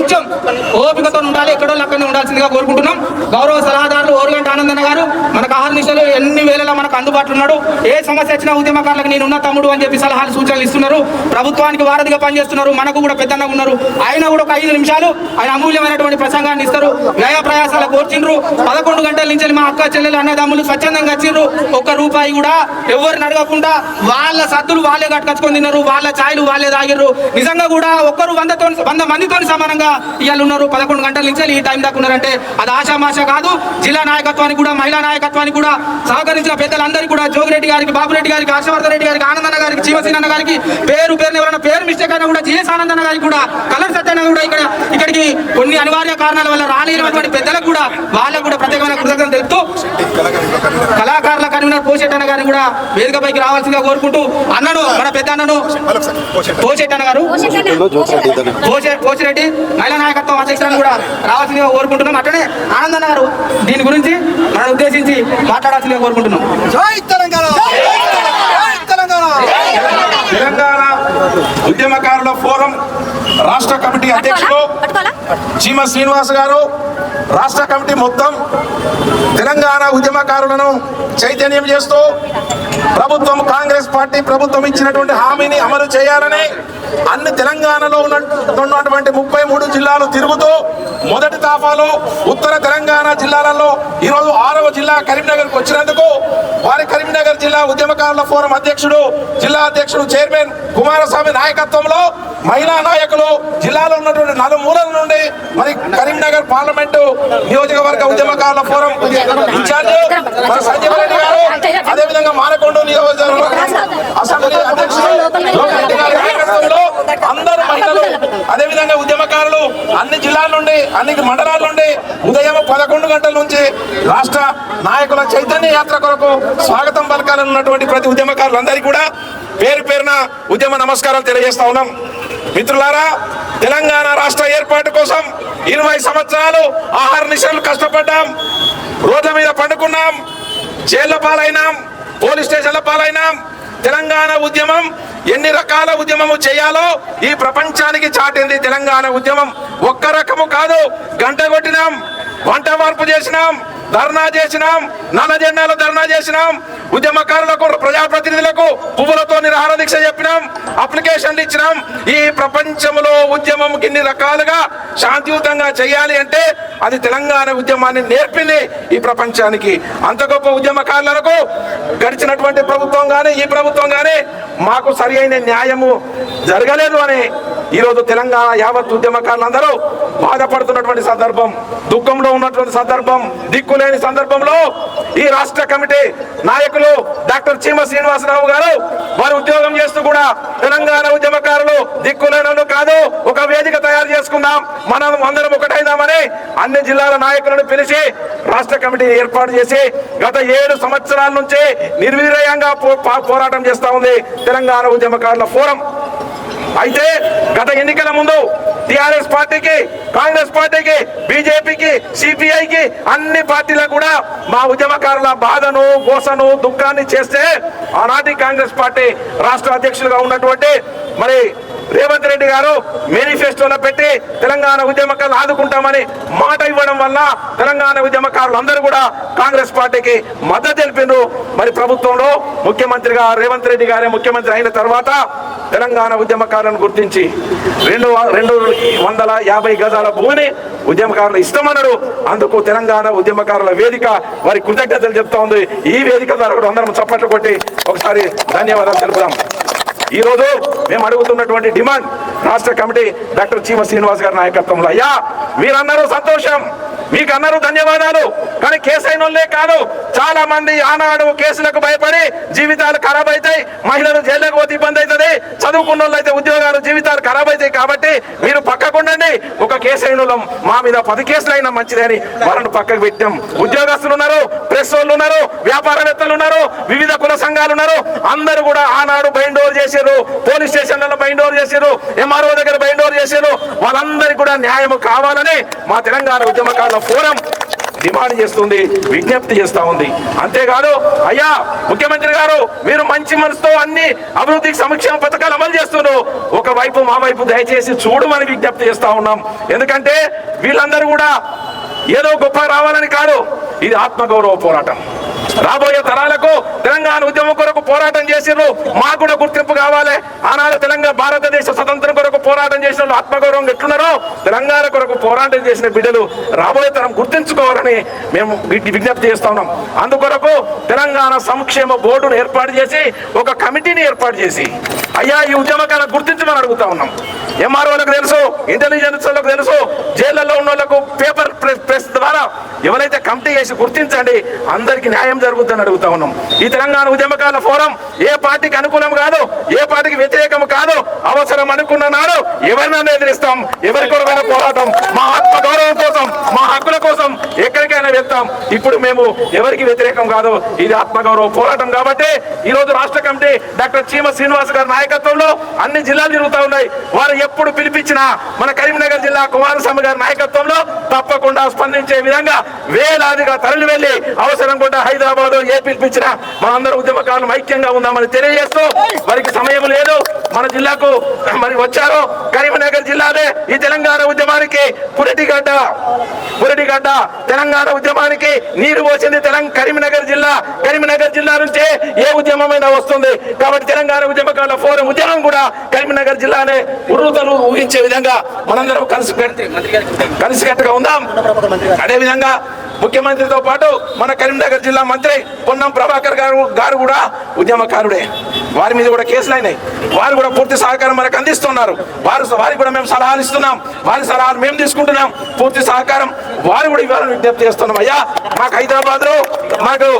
కొంచెం ఓపికతో ఉండాలి ఎక్కడో అక్కడనే ఉండాల్సిందిగా కోరుకుంటున్నాం. గౌరవ సలహా ఓరుగంట ఆనందన్న గారు మనకు ఆహార నిమిషాలు ఎన్ని వేళలా మనకు అందుబాటులో ఉన్నాడు. ఏ సమస్య వచ్చినా ఉద్యమకారులకు నేను ఉన్న తమ్ముడు అని చెప్పి సలహాలు సూచనలు ఇస్తున్నారు. ప్రభుత్వానికి వారధిగా పనిచేస్తున్నారు. మనకు కూడా పెద్దగా ఉన్నారు. ఆయన కూడా ఒక ఐదు నిమిషాలు ఆయన అమూల్యమైనటువంటి ప్రసంగాన్ని ఇస్తారు. వ్యయ ప్రయాసాలు కోర్చిండ్రు పదకొండు గంటల నుంచి మా అక్క చెల్లెలు అన్నదమ్ములు స్వచ్ఛందంగా వచ్చిండ్రు ఒక్క రూపాయి కూడా ఎవరిని అడగకుండా వాళ్ళ సద్దులు వాళ్ళే కట్టుకొచ్చుకొని తిన్నారు. వాళ్ళ ఛాయలు వాళ్ళే తాగిర్రు. నిజంగా కూడా ఒక్కరు వందతో వంద మందితో సమానంగా ఇవాళ ఉన్నారు. పదకొండు గంటల నుంచి ఈ టైం దాకా ఉన్నారంటే అది ఆశామాష కాదు. జిల్లా నాయకత్వానికి కూడా మహిళా నాయకత్వానికి కూడా సహకరించిన అందరికీ కూడా జోగిరెడ్డి గారికి బాబురెడ్డి గారికి హర్షవర్ధన్ రెడ్డి గారికి ఆనందన్న గారికి శివసేన గారికి పేరు పేరు ఎవరైనా పేరు మిస్టేక్ అయినా కూడా జిఎస్ ఆనందన్న గారికి కూడా కలర్ సత్యన్న కూడా ఇక్కడ ఇక్కడికి కొన్ని అనివార్య కారణాల వల్ల రాలేనటువంటి పెద్దలకు కూడా వాళ్ళకు కూడా ప్రత్యేకమైన కృతజ్ఞతలు తెలుపుతూ కళాకారుల కన్వీనర్ పోషెట్టన్న గారిని కూడా వేదికపైకి రావాల్సిందిగా కోరుకుంటూ అన్నను మన పెద్ద అన్నను పోషెట్టన్న గారు. పోషిరెడ్డి మహిళా నాయకత్వం అధ్యక్షులను కూడా రావాల్సిందిగా కోరుకుంటున్నాం. అట్లనే ఆనందన్న గారు దీని గురించి మనం ఉద్దేశించి మాట్లాడాల్సిందిగా కోరుకుంటున్నాం. జై తెలంగాణ! జై తెలంగాణ! తెలంగాణ! ఉద్యమకారుల ఫోరం రాష్ట్ర కమిటీ అధ్యక్షులు చీమ శ్రీనివాస్ గారు రాష్ట్ర కమిటీ మొత్తం తెలంగాణ ఉద్యమకారులను చైతన్యం చేస్తూ ప్రభుత్వం కాంగ్రెస్ పార్టీ ప్రభుత్వం ఇచ్చినటువంటి హామీని అమలు చేయాలని అన్ని తెలంగాణలో ఉన్న- ఉన్నటువంటి ముప్పై మూడు జిల్లాలు తిరుగుతూ మొదటి తాఫాలో ఉత్తర తెలంగాణ జిల్లాలలో ఈరోజు ఆరవ జిల్లా కరీంనగర్కి వచ్చినందుకు వారి కరీంనగర్ జిల్లా ఉద్యమకారుల ఫోరం అధ్యక్షుడు జిల్లా అధ్యక్షుడు చైర్మన్ కుమారస్వామి నాయకత్వంలో మహిళా నాయకులు జిల్లాలో ఉన్నటువంటి నలుమూలల నుండి మరి కరీంనగర్ పార్లమెంటు నియోజకవర్గ ఉద్యమకారుల ఫోరం ఇన్ఛార్జ్ మరి సంజీవ రెడ్డి గారు అదేవిధంగా మానకొండ నియోజకవర్గ అసెంబ్లీ అధ్యక్షులు అందరూ అందరు మహిళలు అదేవిధంగా ఉద్యమకారులు అన్ని జిల్లాల నుండి అన్ని మండలాల నుండి ఉదయం పదకొండు గంటల నుంచి రాష్ట్ర నాయకుల చైతన్య యాత్ర కొరకు స్వాగతం పలకాలన్నటువంటి ప్రతి ఉద్యమకారులందరికీ కూడా పేరు పేరున ఉద్యమ నమస్కారాలు తెలియజేస్తా ఉన్నాం. మిత్రులారా తెలంగాణ రాష్ట్ర ఏర్పాటు కోసం ఇరవై సంవత్సరాలు ఆహార నిశలు కష్టపడ్డాం. రోడ్ల మీద పండుకున్నాం. జైళ్ళ పాలైనాం. పోలీస్ స్టేషన్ల పాలైనాం. తెలంగాణ ఉద్యమం ఎన్ని రకాల ఉద్యమము చేయాలో ఈ ప్రపంచానికి చాటింది తెలంగాణ ఉద్యమం. ఒక్క రకము కాదు గంట కొట్టినాం వంట మార్పు చేసినాం. ధర్నా చేసినాం నల్ల జెండాలు ధర్నా చేసినాం ఉద్యమకారులకు ప్రజాప్రతినిధులకు పువ్వులతో నిరహార దీక్ష చెప్పినాం అప్లికేషన్లు ఇచ్చినాం. ఈ ప్రపంచంలో ఉద్యమం కిన్ని రకాలుగా శాంతియుతంగా చేయాలి అంటే అది తెలంగాణ ఉద్యమాన్ని నేర్పింది ఈ ప్రపంచానికి. అంత గొప్ప ఉద్యమకారులకు గడిచినటువంటి ప్రభుత్వం కానీ ఈ ప్రభుత్వం కానీ మాకు సరి అయిన న్యాయము జరగలేదు అని ఈరోజు తెలంగాణ యావత్ ఉద్యమకారులందరూ బాధపడుతున్నటువంటి సందర్భం దుఃఖంలో ఉన్నటువంటి సందర్భం దిక్కులేని సందర్భంలో ఈ రాష్ట్ర కమిటీ నాయకులు డాక్టర్ చీమ శ్రీనివాసరావు గారు వారు ఉద్యోగం చేస్తూ కూడా తెలంగాణ ఉద్యమకారులు దిక్కులేనను కాదు ఒక వేదిక తయారు చేసుకుందాం మనం అందరం ఒకటైదామని అన్ని జిల్లాల నాయకులను పిలిచి రాష్ట్ర కమిటీ ఏర్పాటు చేసి గత ఏడు సంవత్సరాల నుంచి నిర్వీర్యంగా పో- పోరాటం చేస్తా ఉంది తెలంగాణ ఉద్యమకారుల ఫోరం. అయితే గత ఎన్నికల ముందు టిఆర్ఎస్ పార్టీకి కాంగ్రెస్ పార్టీకి బీజేపీకి సిపిఐకి అన్ని పార్టీలకు కూడా మా ఉద్యమకారుల బాధను గోసను దుఃఖాన్ని చేస్తే ఆనాటి కాంగ్రెస్ పార్టీ రాష్ట్ర అధ్యక్షులుగా ఉన్నటువంటి మరి రేవంత్ రెడ్డి గారు మేనిఫెస్టోలో పెట్టి తెలంగాణ ఉద్యమకారులు ఆదుకుంటామని మాట ఇవ్వడం వల్ల తెలంగాణ ఉద్యమకారులు అందరూ కూడా కాంగ్రెస్ పార్టీకి మద్దతు తెలిపిండ్రు మరి ప్రభుత్వంలో ముఖ్యమంత్రిగా రేవంత్ రెడ్డి గారే ముఖ్యమంత్రి అయిన తర్వాత తెలంగాణ ఉద్యమకారులను గుర్తించి రెండు రెండు వందల యాభై గజాల భూమిని ఉద్యమకారులు ఇష్టమన్నారు అందుకు తెలంగాణ ఉద్యమకారుల వేదిక వారి కృతజ్ఞతలు చెప్తా ఉంది. ఈ వేదిక ద్వారా కూడా అందరం చప్పట్లు కొట్టి ఒకసారి ధన్యవాదాలు తెలుపుదాం. ఈ రోజు మేము అడుగుతున్నటువంటి డిమాండ్ రాష్ట్ర కమిటీ డాక్టర్ చీమ శ్రీనివాస్ గారి నాయకత్వంలో. అయ్యా మీరన్నారు సంతోషం. మీకు అన్నారు ధన్యవాదాలు. కానీ కేసు అయిన కాదు. చాలా మంది ఆనాడు కేసులకు భయపడి జీవితాలు ఖరాబ్ అవుతాయి మహిళలు జైలుకు పోతే ఇబ్బంది అవుతుంది చదువుకున్న అయితే ఉద్యోగాలు జీవితాలు ఖరాబ్ అవుతాయి కాబట్టి మీరు పక్కకుండండి ఒక కేసు అయిన మా మీద పది కేసులు అయినా మంచిదని వాళ్ళను పక్కకు పెట్టాం. ఉద్యోగస్తులు ఉన్నారు ప్రెస్ వాళ్ళు ఉన్నారు వ్యాపారవేత్తలు ఉన్నారు వివిధ కుల సంఘాలు ఉన్నారు. అందరూ కూడా ఆనాడు బైండ్ ఓవర్ చేశారు పోలీస్ స్టేషన్లలో బైండ్ ఓవర్ చేశారు ఎంఆర్ఓ దగ్గర బైండ్ ఓవర్ చేశారు వాళ్ళందరికీ కూడా న్యాయం కావాలని మా తెలంగాణ ఉద్యమకాలం ఫోరం డిమాండ్ చేస్తుంది విజ్ఞప్తి చేస్తా ఉంది. అంతేకాదు అయ్యా ముఖ్యమంత్రి గారు మీరు మంచి మనసుతో అన్ని అభివృద్ధికి సంక్షేమ పథకాలు అమలు చేస్తున్నారు. ఒకవైపు మా వైపు దయచేసి చూడమని విజ్ఞప్తి చేస్తా ఉన్నాం. ఎందుకంటే వీళ్ళందరూ కూడా ఏదో గొప్ప రావాలని కాదు. ఇది ఆత్మగౌరవ పోరాటం. రాబోయే తరాలకు తెలంగాణ ఉద్యమం కొరకు పోరాటం చేసిర్రు. మాకు కూడా గుర్తింపు కావాలి. ఆనాడు తెలంగాణ భారతదేశ స్వతంత్రం కొరకు పోరాటం చేసిన వాళ్ళు ఆత్మగౌరవం ఎట్లున్నారో తెలంగాణ కొరకు పోరాటం చేసిన బిడ్డలు రాబోయే తరం గుర్తించుకోవాలని మేము విజ్ఞప్తి చేస్తా ఉన్నాం. అందుకొరకు తెలంగాణ సంక్షేమ బోర్డును ఏర్పాటు చేసి ఒక కమిటీని ఏర్పాటు చేసి అయ్యా ఈ ఉద్యమకాలను గుర్తించమని అడుగుతా ఉన్నాం. ఎంఆర్ఓలకు తెలుసు ఇంటెలిజెన్స్ వాళ్ళకు తెలుసు జైళ్ళలో ఉన్న వాళ్ళకు పేపర్ ప్రెస్ ప్రెస్ ద్వారా ఎవరైతే కమిటీ చేసి గుర్తించండి అందరికి న్యాయం జరుగుతుందని అడుగుతా ఉన్నాం. ఈ తెలంగాణ ఉద్యమకాల ఫోరం ఏ పార్టీకి అనుకూలం కాదు ఏ పార్టీకి వ్యతిరేకం కాదు అవసరం అనుకున్న నాడు ఎవరినైనా ఎదిరిస్తాం ఎవరి కొరకైనా పోరాటం మా ఆత్మ గౌరవం కోసం మా హక్కుల కోసం ఎక్కడికైనా వెళ్తాం. ఇప్పుడు మేము ఎవరికి వ్యతిరేకం కాదు ఇది ఆత్మగౌరవ పోరాటం కాబట్టి ఈ రోజు రాష్ట్ర కమిటీ డాక్టర్ చీమ శ్రీనివాస్ గారి నాయకత్వంలో అన్ని జిల్లాలు తిరుగుతా ఉన్నాయి. వారు ఎప్పుడు పిలిపించినా మన కరీంనగర్ జిల్లా కుమారస్వామి గారి నాయకత్వంలో తప్పకుండా స్పందించే విధంగా వేలాదిగా తరలి వెళ్ళి అవసరం కూడా హైదరాబాద్ ఏ పిలిపించినా మనందరం ఉద్యమకారులు ఐక్యంగా ఉందామని తెలియజేస్తూ వారికి సమయం లేదు. మన జిల్లాకు మరి వచ్చారు. కరీంనగర్ జిల్లాదే. ఈ తెలంగాణ ఉద్యమానికి పురిటిగడ్డ పురిటిగడ్డ తెలంగాణ ఉద్యమానికి నీరు పోసింది తెలంగాణ కరీంనగర్ జిల్లా. కరీంనగర్ జిల్లా నుంచే ఏ ఉద్యమమైనా వస్తుంది. కాబట్టి తెలంగాణ ఉద్యమకాల ఫోరం ఉద్యమం కూడా కరీంనగర్ జిల్లానే ఉర్రుతలు ఊహించే విధంగా మనందరం కలిసి కలిసికట్టుగా ఉందాం. అదే విధంగా ముఖ్యమంత్రితో పాటు మన కరీంనగర్ జిల్లా మంత్రి పొన్నం ప్రభాకర్ గారు గారు కూడా ఉద్యమకారుడే. వారి మీద కూడా కేసులు అయినాయి. వారు కూడా పూర్తి సహకారం మనకు అందిస్తున్నారు. వారు వారికి కూడా మేము సలహాలు ఇస్తున్నాం. వారి సలహాలు మేము తీసుకుంటున్నాం. పూర్తి సహకారం వారు కూడా ఇవ్వాలని విజ్ఞప్తి చేస్తున్నాం. అయ్యా మాకు హైదరాబాద్లో మాకు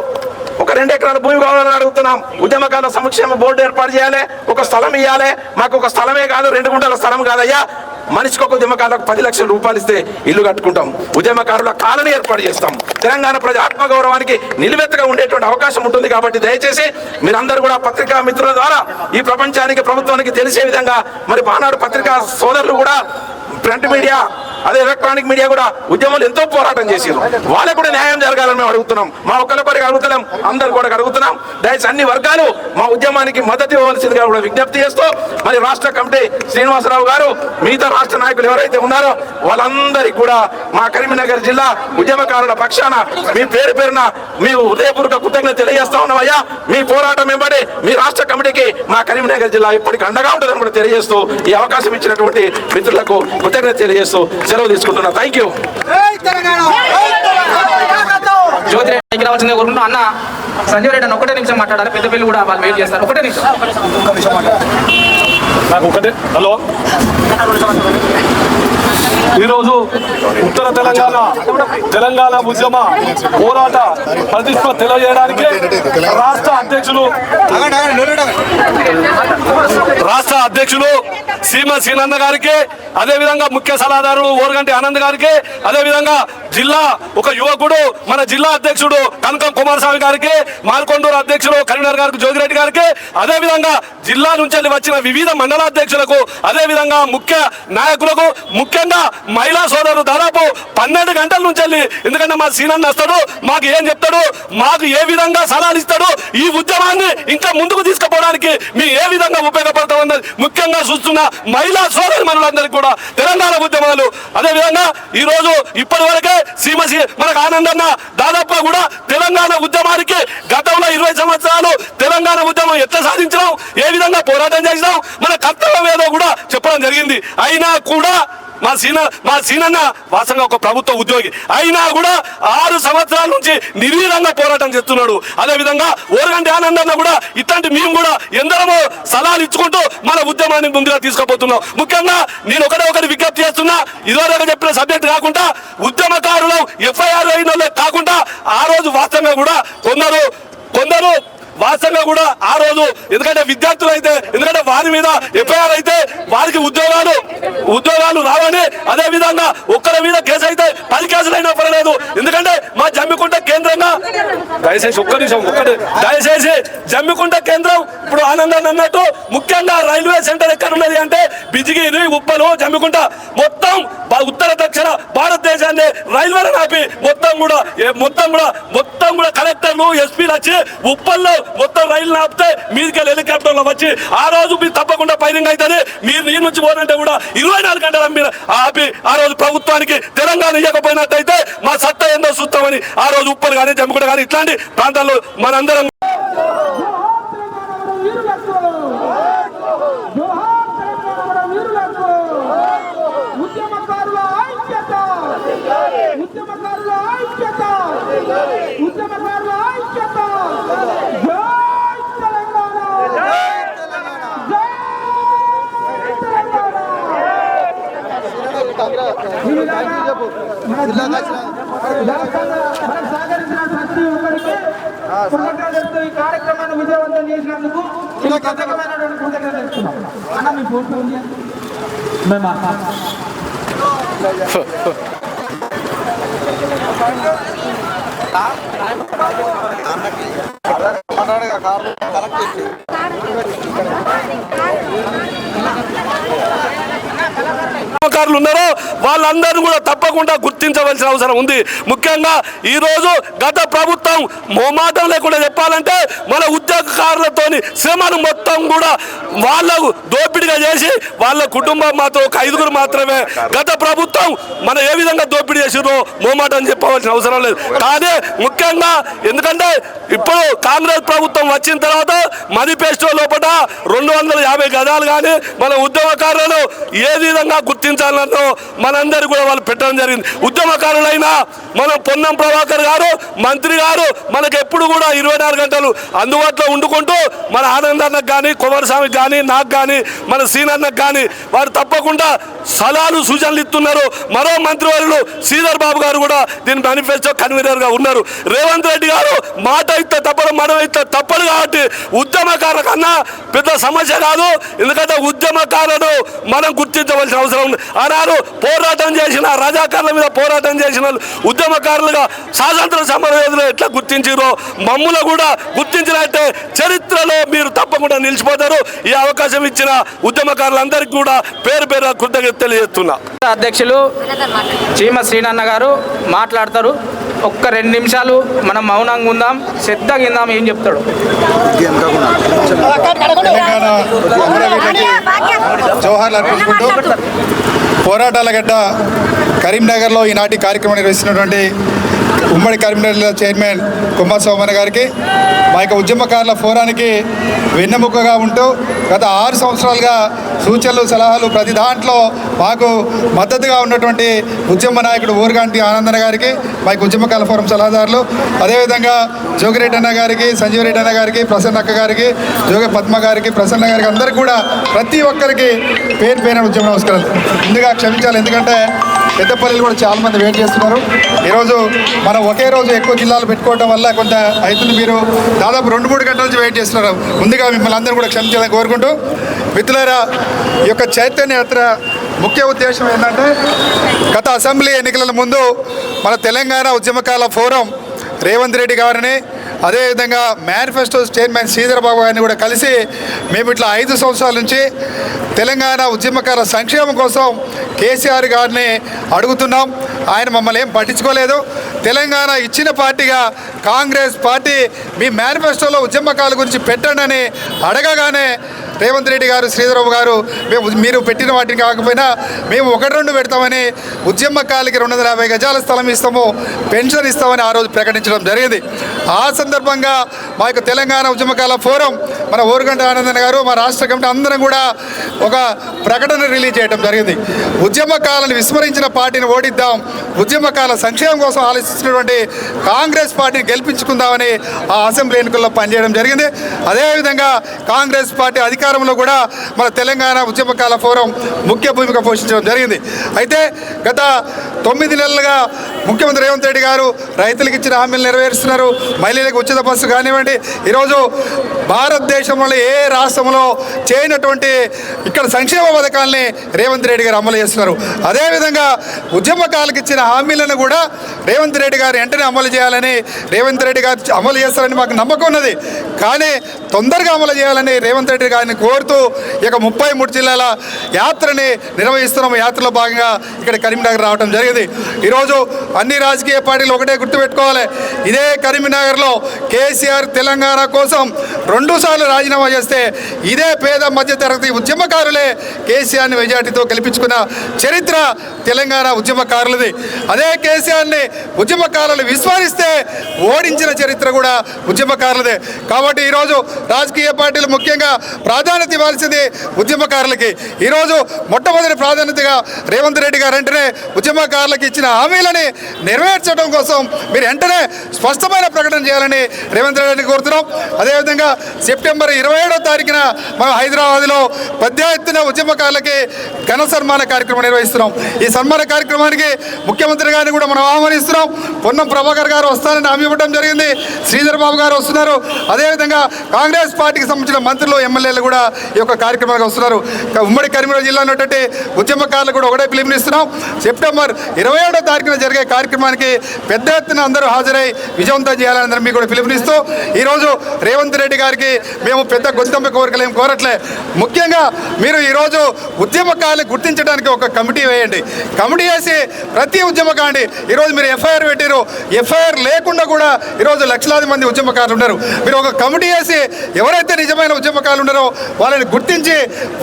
ఒక రెండు ఎకరాల భూమి కావాలని అడుగుతున్నాం. ఉద్యమకాల సంక్షేమ బోర్డు ఏర్పాటు చేయాలి. ఒక స్థలం ఇవ్వాలి మాకు ఒక స్థలమే కాదు రెండు గుంటల స్థలం కాదయ్యా. మనిషికి ఒక ఉద్యమకారులకు పది లక్షల రూపాయలు ఇస్తే ఇల్లు కట్టుకుంటాం. ఉద్యమకారుల కాలనీ ఏర్పాటు చేస్తాం. తెలంగాణ ప్రజ ఆత్మగౌరవానికి నిలువెత్తగా ఉండేటువంటి అవకాశం ఉంటుంది కాబట్టి దయచేసి మీరందరూ కూడా పత్రికా మిత్రుల ద్వారా ఈ ప్రపంచానికి ప్రభుత్వానికి తెలిసే విధంగా మరి బానాడు పత్రికా సోదరులు కూడా ప్రింట్ మీడియా అదే ఎలక్ట్రానిక్ మీడియా కూడా ఉద్యమాలు ఎంతో పోరాటం చేసారు వాళ్ళకు కూడా న్యాయం జరగాలని మేము అడుగుతున్నాం. మా ఒక్కరి కొరకు అడుగుతున్నాం అందరు కూడా అడుగుతున్నాం. దయచేసి అన్ని వర్గాలు మా ఉద్యమానికి మద్దతు ఇవ్వవలసిందిగా కూడా విజ్ఞప్తి చేస్తూ మరి రాష్ట్ర కమిటీ శ్రీనివాసరావు గారు మిగతా రాష్ట్ర నాయకులు ఎవరైతే ఉన్నారో వాళ్ళందరికీ కూడా మా కరీంనగర్ జిల్లా ఉద్యమకారుల పక్షాన మీ పేరు పేరున మీ హృదయపూర్వక కృతజ్ఞత తెలియజేస్తా ఉన్నామయ్యా. మీ పోరాటం వెంబడి మీ రాష్ట్ర కమిటీకి మా కరీంనగర్ జిల్లా ఇప్పటికి అండగా ఉంటుందని కూడా తెలియజేస్తూ ఈ అవకాశం ఇచ్చినటువంటి మిత్రులకు కృతజ్ఞత తెలియజేస్తూ సెలవు తీసుకుంటున్నా. థ్యాంక్ యూ జ్యోతి రెడ్డికి రావాల్సిందే కోరుకుంటున్నాం. అన్న సంజయ్ రెడ్డి అన్న ఒకటే నిమిషం మాట్లాడాలి. పెద్ద పెళ్ళి కూడా వాళ్ళు వెయిట్ చేస్తారు. ఒకటే నిమిషం. నాకు ఒకటే. హలో. ఈరోజు ఉత్తర తెలంగాణ తెలంగాణ ఉద్యమ పోరాట ప్రతిష్ట తెలియజేయడానికి రాష్ట్ర అధ్యక్షులు రాష్ట్ర అధ్యక్షులు సీమ సీనంద గారికి అదేవిధంగా ముఖ్య సలహాదారులు ఓరగంటి ఆనంద్ గారికి అదేవిధంగా జిల్లా ఒక యువకుడు మన జిల్లా అధ్యక్షుడు కనకం కుమారస్వామి గారికి మార్కొండూరు అధ్యక్షుడు కరీంనగర్ గారికి జ్యోతిరెడ్డి గారికి అదేవిధంగా జిల్లా నుంచి వెళ్ళి వచ్చిన వివిధ మండల అధ్యక్షులకు ముఖ్య నాయకులకు ముఖ్యంగా మహిళా సోదరులు దాదాపు పన్నెండు గంటల నుంచి వెళ్ళి ఎందుకంటే మా సీనన్న వస్తాడు మాకు ఏం చెప్తాడు మాకు ఏ విధంగా సలహాలు ఇస్తాడు ఈ ఉద్యమాన్ని ఇంకా ముందుకు తీసుకుపోవడానికి మీ ఏ విధంగా ఉపయోగపడతాం ముఖ్యంగా చూస్తున్న మహిళా సోదరి మనులందరికీ కూడా తెలంగాణ ఉద్యమాలు. అదే విధంగా ఈ రోజు ఇప్పటి వరకే సీమ మనకు ఆనందన్న దాదాపుగా కూడా తెలంగాణ ఉద్యమానికి గతంలో ఇరవై సంవత్సరాలు తెలంగాణ ఉద్యమం ఎట్లా సాధించినాం ఏ విధంగా పోరాటం చేసినాం మన కర్తవ్యం ఏదో కూడా చెప్పడం జరిగింది. అయినా కూడా మా సీన మా సీనన్న వాసంగా ఒక ప్రభుత్వ ఉద్యోగి. అయినా కూడా ఆరు సంవత్సరాల నుంచి నిర్వీరంగా పోరాటం చేస్తున్నాడు. అదే విధంగా ఓరగంటి ఆనందన్న కూడా ఇట్లాంటి మేము కూడా ఎందరమో సలహాలు ఇచ్చుకుంటూ మన ఉద్యమాన్ని ముందుగా తీసుకుపోతున్నాం ముఖ్యంగా నేను ఒకటే ఒకటి విజ్ఞప్తి చేస్తున్నా ఇదివరకు చెప్పిన సబ్జెక్ట్ కాకుండా ఉద్యమకారులు ఎఫ్ఐఆర్ అయిన కాకుండా ఆ రోజు వాస్తవంగా కూడా కొందరు కొందరు వాస్తవంగా కూడా ఆ రోజు ఎందుకంటే విద్యార్థులు అయితే ఎందుకంటే వారి మీద ఎఫ్ఐఆర్ అయితే వారికి ఉద్యోగాలు ఉద్యోగాలు రావని అదే విధంగా ఒక్కరి మీద కేసు అయితే పది కేసులు అయినా పర్వాలేదు. ఎందుకంటే మా జమ్మికుంట కేంద్రంగా దయచేసి ఒక్క నిమిషం ఒక్కటి దయచేసి జమ్మికుంట కేంద్రం ఇప్పుడు ఆనందాన్ని అన్నట్టు ముఖ్యంగా రైల్వే సెంటర్ ఎక్కడ ఉన్నది అంటే బిజిగిరి ఉప్పలు జమ్మికుంట మొత్తం ఉత్తర దక్షిణ భారతదేశాన్ని రైల్వేలను ఆపి మొత్తం కూడా మొత్తం కూడా మొత్తం కూడా కలెక్టర్లు ఎస్పీలు వచ్చి ఉప్పల్లో మొత్తం రైలు ఆపితే మీదికి హెలికాప్టర్లో వచ్చి ఆ రోజు మీరు తప్పకుండా పైరింగ్ అవుతుంది మీరు నీ నుంచి పోనంటే కూడా ఇరవై నాలుగు గంటల మీరు ఆపి ఆ రోజు ప్రభుత్వానికి తెలంగాణ ఇవ్వకపోయినట్టయితే మా సత్తా ఏందో చూస్తామని ఆ రోజు ఉప్పలు కానీ జమ్మికుంట కానీ ఇట్లాంటి ప్రాంతాల్లో మనందరం ఉద్యమకారుల ఐక్యత. ఉద్యమకారుల ఐక్యత ఉద్యమకారుల ఐక్యత జై తెలంగాణ జై తెలంగాణ ఈ విధంగా మన వ్యాప్తంగా మనకు సహకరించిన ప్రతి ఒక్కరికి కృతజ్ఞతలు ఈ కార్యక్రమాన్ని విజయవంతం చేసినందుకు ఈ ప్రత్యేకమైనటువంటి కృతజ్ఞత తెలుస్తున్నాం అన్న మీ ఫోటో ఉంది మేము ఉద్యమకారులు ఉన్నారో వాళ్ళందరూ కూడా తప్పకుండా గుర్తించవలసిన అవసరం ఉంది. ముఖ్యంగా ఈ రోజు గత ప్రభుత్వం మోమాటం లేకుండా చెప్పాలంటే మన ఉద్యోగకారులతోని శ్రమను మొత్తం కూడా వాళ్ళకు దోపిడిగా చేసి వాళ్ళ కుటుంబం మాత్రం ఒక ఐదుగురు మాత్రమే. గత ప్రభుత్వం మన ఏ విధంగా దోపిడీ చేసిరో మోమాటం చెప్పవలసిన అవసరం లేదు. కానీ ముఖ్యంగా ఎందుకంటే ఇప్పుడు కాంగ్రెస్ ప్రభుత్వం వచ్చిన తర్వాత మేనిఫెస్టో లోపల రెండు వందల యాభై గదాలు కానీ మన ఉద్యోగకారులను ఏది విధంగా గుర్తించాలన్నో మనందరూ కూడా వాళ్ళు పెట్టడం జరిగింది. ఉద్యమకారులైనా మన పొన్నం ప్రభాకర్ గారు మంత్రి గారు మనకు ఎప్పుడు కూడా ఇరవై నాలుగు గంటలు అందుబాటులో ఉండుకుంటూ మన ఆనందన్నకు కానీ కుమారస్వామికి కానీ నాకు కానీ మన సీనన్నకు కానీ వారు తప్పకుండా సలహాలు సూచనలు ఇస్తున్నారు. మరో మంత్రివర్యులు శ్రీధర్ బాబు గారు కూడా దీని మేనిఫెస్టో కన్వీనర్గా ఉన్నారు. రేవంత్ రెడ్డి గారు మాట ఇస్తే తప్పదు మనం ఇస్తే తప్పదు కాబట్టి ఉద్యమకారుల కన్నా పెద్ద సమస్య కాదు ఎందుకంటే ఉద్యమకారులను మనం గుర్తించవలసిన అవసరం ఉంది. ఆనాడు పోరాటం చేసిన రజాకారుల మీద పోరాటం చేసిన ఉద్యమకారులుగా స్వాతంత్ర సమరయోధులు ఎట్లా గుర్తించారో మమ్ములు కూడా గుర్తించినట్టే చరిత్రలో మీరు తప్పకుండా నిలిచిపోతారు. ఈ అవకాశం ఇచ్చిన ఉద్యమకారులందరికీ కూడా పేరు పేరు కృతజ్ఞత తెలియజేస్తున్నా. అధ్యక్షులు చీమ శ్రీనన్న గారు మాట్లాడతారు. ఒక్క రెండు నిమిషాలు మనం మౌనంగా ఉందాం శ్రద్ధగా ఇందాం ఏం చెప్తాడు? తెలంగాణ పోరాటాల గడ్డ కరీంనగర్లో ఈనాటి కార్యక్రమం నిర్వహిస్తున్నటువంటి ఉమ్మడి కరీంనగర్ జిల్లా చైర్మన్ కుమార్ సోమన్ గారికి మా యొక్క ఉద్యమకారుల ఫోరానికి వెన్నెముకగా ఉంటూ గత ఆరు సంవత్సరాలుగా సూచనలు సలహాలు ప్రతి దాంట్లో మాకు మద్దతుగా ఉన్నటువంటి ఉద్యమ నాయకుడు ఊరుగాంటి ఆనందన గారికి మా యొక్క ఉద్యమకాల ఫోరం సలహాదారులు అదేవిధంగా జోగిరెడ్డి అన్న గారికి సంజీవ్ రెడ్డి అన్న గారికి ప్రసన్న అక్క గారికి జోగ పద్మ గారికి ప్రసన్న గారికి అందరికీ కూడా ప్రతి ఒక్కరికి పేరు పేరు ఉద్యమ నమస్కారాలు ముందుగా క్షమించాలి ఎందుకంటే పెద్దపల్లిలో కూడా చాలా మంది వెయిట్ చేస్తున్నారు. ఈరోజు మనం ఒకే రోజు ఎక్కువ జిల్లాలు పెట్టుకోవడం వల్ల కొంత రైతులు మీరు దాదాపు రెండు మూడు గంటల నుంచి వెయిట్ చేస్తున్నారు. ముందుగా మిమ్మల్ని అందరూ కూడా క్షమించాలని కోరుకుంటూ మిత్రులారా ఈ యొక్క చైతన్య యాత్ర ముఖ్య ఉద్దేశం ఏంటంటే గత అసెంబ్లీ ఎన్నికల ముందు మన తెలంగాణ ఉద్యమకాల ఫోరం రేవంత్ రెడ్డి గారిని అదేవిధంగా మేనిఫెస్టో చైర్మన్ శ్రీధర్ బాబు గారిని కూడా కలిసి మేము ఇట్లా ఐదు సంవత్సరాల నుంచి తెలంగాణ ఉద్యమకాల సంక్షేమం కోసం కేసీఆర్ గారిని అడుగుతున్నాం. ఆయన మమ్మల్ని ఏం పట్టించుకోలేదు. తెలంగాణ ఇచ్చిన పార్టీగా కాంగ్రెస్ పార్టీ మీ మేనిఫెస్టోలో ఉద్యమకాల గురించి పెట్టండి అని అడగగానే రేవంత్ రెడ్డి గారు శ్రీధరబాబు గారు మేము మీరు పెట్టిన వాటిని కాకపోయినా మేము ఒకటి రెండు పెడతామని ఉద్యమకాలకి రెండు వందల యాభై గజాల స్థలం ఇస్తాము పెన్షన్ ఇస్తామని ఆ రోజు ప్రకటించడం జరిగింది. ఆ సందర్భంగా మా యొక్క తెలంగాణ ఉద్యమకాల ఫోరం మన ఓరుగంట ఆనందన్ గారు మా రాష్ట్ర కమిటీ అందరం కూడా ఒక ప్రకటన రిలీజ్ చేయడం జరిగింది. ఉద్యమకాలను విస్మరించిన పార్టీని ఓడిద్దాం ఉద్యమకాల సంక్షేమం కోసం ఆలోచిస్తున్నటువంటి కాంగ్రెస్ పార్టీని గెలిపించుకుందామని ఆ అసెంబ్లీ ఎన్నికల్లో పనిచేయడం జరిగింది. అదేవిధంగా కాంగ్రెస్ పార్టీ ప్రచారంలో కూడా మన తెలంగాణ ఉద్యమకాల ఫోరం ముఖ్య భూమిక పోషించడం జరిగింది. అయితే గత తొమ్మిది నెలలుగా ముఖ్యమంత్రి రేవంత్ రెడ్డి గారు రైతులకు ఇచ్చిన హామీలు నెరవేరుస్తున్నారు. మహిళలకు ఉచిత బస్సు కానివ్వండి. ఈరోజు భారతదేశంలో ఏ రాష్ట్రంలో చేయనటువంటి ఇక్కడ సంక్షేమ పథకాలని రేవంత్ రెడ్డి గారు అమలు చేస్తున్నారు. అదేవిధంగా ఉద్యమకాలకు ఇచ్చిన హామీలను కూడా రేవంత్ రెడ్డి గారు వెంటనే అమలు చేయాలని రేవంత్ రెడ్డి గారు అమలు చేస్తారని మాకు నమ్మకం ఉన్నది. కానీ తొందరగా అమలు చేయాలని రేవంత్ రెడ్డి గారిని కోరుతూ ఇక ముప్పై మూడు జిల్లాల యాత్రని నిర్వహిస్తున్నాము యాత్రలో భాగంగా ఇక్కడ కరీంనగర్ రావడం జరిగింది. ఈరోజు అన్ని రాజకీయ పార్టీలు ఒకటే గుర్తుపెట్టుకోవాలి. ఇదే కరీంనగర్లో కేసీఆర్ తెలంగాణ కోసం రెండుసార్లు రాజీనామా చేస్తే ఇదే పేద మధ్యతరగతి ఉద్యమకారులే కేసీఆర్ని మెజార్టీతో గెలిపించుకున్న చరిత్ర తెలంగాణ ఉద్యమకారులది. అదే కేసీఆర్ని ఉద్యమకారులు విస్మరిస్తే ఓడించిన చరిత్ర కూడా ఉద్యమకారులదే. కాబట్టి ఈరోజు రాజకీయ పార్టీలు ముఖ్యంగా ప్రాధాన్యత ఇవ్వాల్సింది ఉద్యమకారులకి. ఈరోజు మొట్టమొదటి ప్రాధాన్యతగా రేవంత్ రెడ్డి గారు వెంటనే ఉద్యమకారులకు ఇచ్చిన హామీలని నెరవేర్చడం కోసం మీరు వెంటనే స్పష్టమైన ప్రకటన చేయాలని రేవంత్ రెడ్డిని కోరుతున్నాం. అదేవిధంగా సెప్టెంబర్ ఇరవై ఏడో తారీఖున మనం హైదరాబాద్లో పెద్ద ఎత్తున ఉద్యమకారులకి ఘన సన్మాన కార్యక్రమం నిర్వహిస్తున్నాం. ఈ సన్మాన కార్యక్రమానికి ముఖ్యమంత్రి గారిని కూడా మనం ఆహ్వానిస్తున్నాం. పొన్నం ప్రభాకర్ గారు వస్తారని హామీ ఇవ్వడం జరిగింది. శ్రీధర్ బాబు గారు వస్తున్నారు. అదేవిధంగా కాంగ్రెస్ పార్టీకి సంబంధించిన మంత్రులు ఎమ్మెల్యేలు కూడా ఈ యొక్క కార్యక్రమానికి వస్తున్నారు. ఉమ్మడి కరీంనగర్ జిల్లా ఉన్నటువంటి ఉద్యమకారులు కూడా ఒకటే పిలుపునిస్తున్నాం. సెప్టెంబర్ ఇరవై ఏడో తారీఖున జరిగే కార్యక్రమానికి పెద్ద ఎత్తున అందరూ హాజరై విజయవంతం చేయాలని అందరూ మీకు కూడా పిలుపునిస్తూ ఈరోజు రేవంత్ రెడ్డి గారికి మేము పెద్ద గొంతమ్మ కోరికలు ఏం కోరట్లే. ముఖ్యంగా మీరు ఈరోజు ఉద్యమకారులు గుర్తించడానికి ఒక కమిటీ వేయండి. కమిటీ వేసి ప్రతి ఉద్యమకాండి ఈరోజు మీరు ఎఫ్ఐఆర్ పెట్టారు ఎఫ్ఐఆర్ లేకుండా కూడా ఈరోజు లక్షలాది మంది ఉద్యమకారులు ఉన్నారు. మీరు ఒక కమిటీ వేసి ఎవరైతే నిజమైన ఉద్యమకారులు ఉన్నారో వాళ్ళని గుర్తించి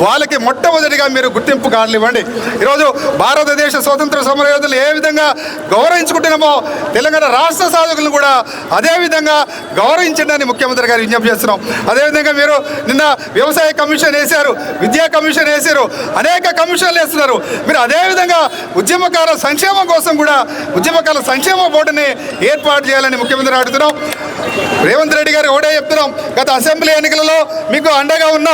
వాళ్ళకి మొట్టమొదటిగా మీరు గుర్తింపు కార్డులు ఇవ్వండి. ఈరోజు భారతదేశ స్వతంత్ర సమరయోధులు ఏ విధంగా గౌరవించుకుంటున్నామో తెలంగాణ రాష్ట్ర సాధకులను కూడా అదేవిధంగా గౌరవించండి ముఖ్యమంత్రి గారు విజ్ఞప్తి చేస్తున్నాం. అదేవిధంగా మీరు నిన్న వ్యవసాయ కమిషన్ వేశారు విద్యా కమిషన్ వేశారు అనేక కమిషన్లు వేస్తున్నారు. మీరు అదేవిధంగా ఉద్యమకార సంక్షేమం కోసం కూడా ఉద్యమకాల సంక్షేమ బోర్డుని ఏర్పాటు చేయాలని ముఖ్యమంత్రి అడుగుతున్నాం. రేవంత్ రెడ్డి గారు ఒకటే చెప్తున్నాం. గత అసెంబ్లీ ఎన్నికలలో మీకు అండగా ఉన్న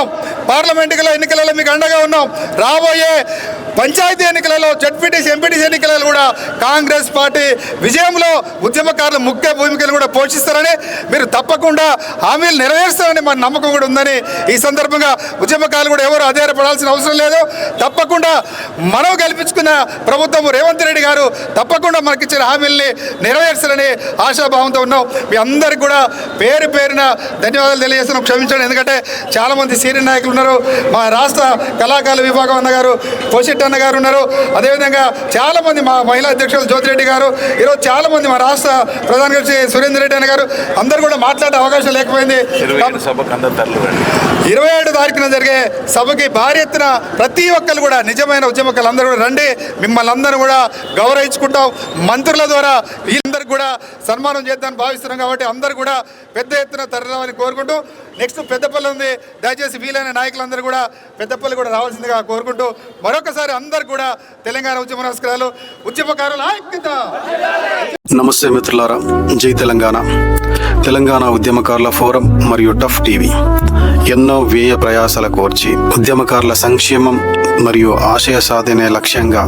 పార్లమెంట్ ఎన్నికలలో మీకు అండగా ఉన్నాం. రాబోయే పంచాయతీ ఎన్నికలలో జడ్పీటీసీ ఎంపీటీసీ ఎన్నికలలో కూడా కాంగ్రెస్ పార్టీ విజయంలో ఉద్యమకారులు ముఖ్య భూమికలు కూడా పోషిస్తారని మీరు తప్పకుండా హామీలు నెరవేరుస్తారని మన నమ్మకం కూడా ఉందని ఈ సందర్భంగా ఉద్యమకారులు కూడా ఎవరు ఆధారపడాల్సిన అవసరం లేదు. తప్పకుండా మనం గెలిపించుకున్న ప్రభుత్వం రేవంత్ రెడ్డి గారు తప్పకుండా మనకిచ్చిన హామీల్ని నెరవేర్చాలని ఆశాభావంతో ఉన్నాం. మీ అందరికి కూడా పేరు పేరున ధన్యవాదాలు తెలియజేస్తున్నాం. క్షమించండి ఎందుకంటే చాలామంది సీనియర్ నాయకులు ఉన్నారు. మా రాష్ట్ర కళాకారుల విభాగం అన్నగారు గారు కోశెట్టి అన్న గారు ఉన్నారు. అదేవిధంగా చాలామంది మా మహిళా అధ్యక్షులు జ్యోతిరెడ్డి గారు ఈరోజు చాలామంది మా రాష్ట్ర ప్రధాన కార్యదర్శి సురేందర్ రెడ్డి అన్న గారు అందరూ కూడా మాట్లాడే అవకాశం లేకపోయింది. ఇరవై ఏడు తారీఖున జరిగే సభకి భారీ ఎత్తున ప్రతి ఒక్కరు కూడా నిజమైన ఉద్యమకులు అందరూ కూడా రండి. మిమ్మల్ని అందరూ కూడా గౌరవించుకుంటాం. మంత్రుల ద్వారా వీళ్ళందరికీ కూడా సన్మానం చేద్దామని భావిస్తున్నాం కాబట్టి అందరూ కూడా పెద్ద ఎత్తున తరలిరామని కోరుకుంటూ నెక్స్ట్ పెద్దపల్లి ఉంది. దయచేసి వీలైన నాయకులందరూ కూడా పెద్దపల్లి కూడా రావాల్సిందిగా కోరుకుంటూ మరొకసారి అందరు కూడా తెలంగాణ ఉద్యమ నమస్కారాలు. ఉద్యమకారుల నమస్తే మిత్రులారా. జై తెలంగాణ. తెలంగాణ ఉద్యమకారుల ఫోరం మరియు టఫ్ టీవీ. ఎన్నో వ్యయ ప్రయాసాల కోర్చి ఉద్యమకారుల సంక్షేమం మరియు ఆశయ సాధనే లక్ష్యంగా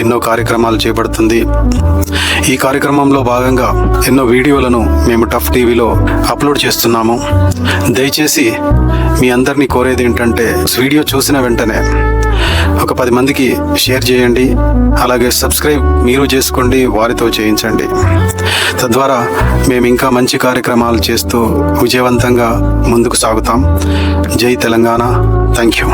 ఎన్నో కార్యక్రమాలు చేపడుతుంది. ఈ కార్యక్రమంలో భాగంగా ఎన్నో వీడియోలను మేము టఫ్ టీవీలో అప్లోడ్ చేస్తున్నాము. దయచేసి మీ అందరినీ కోరేది ఏంటంటే వీడియో చూసిన వెంటనే ఒక పది మందికి షేర్ చేయండి. అలాగే సబ్స్క్రైబ్ మీరు చేసుకోండి వారితో చేయించండి. తద్వారా మేము ఇంకా మంచి కార్యక్రమాలు చేస్తూ విజయవంతంగా ముందుకు సాగుతాం. జై తెలంగాణ. Thank you